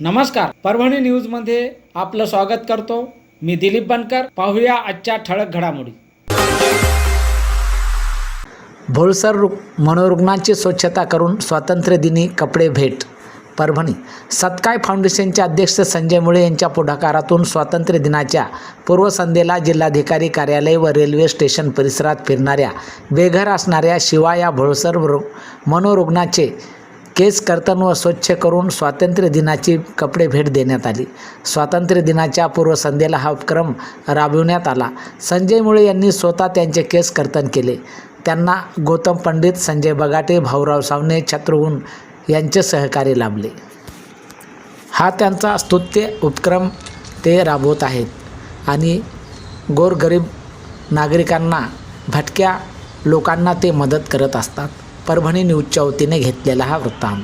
नमस्कार. परभणी न्यूजमध्ये आपलं स्वागत करतो. मी दिलीप बनकर. पाहूया आजच्या ठळक घडामोडी. भोळसर रुग मनोरुग्णांची स्वच्छता करून स्वातंत्र्यदिनी कपडे भेट. परभणी. सत्काय फाउंडेशनचे अध्यक्ष संजय मुळे यांच्या पुढाकारातून स्वातंत्र्य दिनाच्या पूर्वसंध्येला जिल्हाधिकारी कार्यालय व रेल्वे स्टेशन परिसरात फिरणाऱ्या बेघर असणाऱ्या शिवा या भोळसर मनोरुग्णाचे केस कर्तन व स्वच्छ करून स्वातंत्र्य दिनाची कपडे भेट देण्यात आली. स्वातंत्र्य दिनाच्या पूर्वसंध्येला हा उपक्रम राबविण्यात आला. संजय मुळे यांनी स्वतः त्यांचे केस कर्तन केले. त्यांना गौतम पंडित संजय बगाटे भाऊराव सावने छत्रगुण यांचे सहकार्य लाभले. हा त्यांचा स्तुत्य उपक्रम ते राबवत आहेत आणि गोरगरीब नागरिकांना भटक्या लोकांना ते मदत करत असतात. परभणी न्यूजच्या वतीने घेतलेला हा वृत्तांत.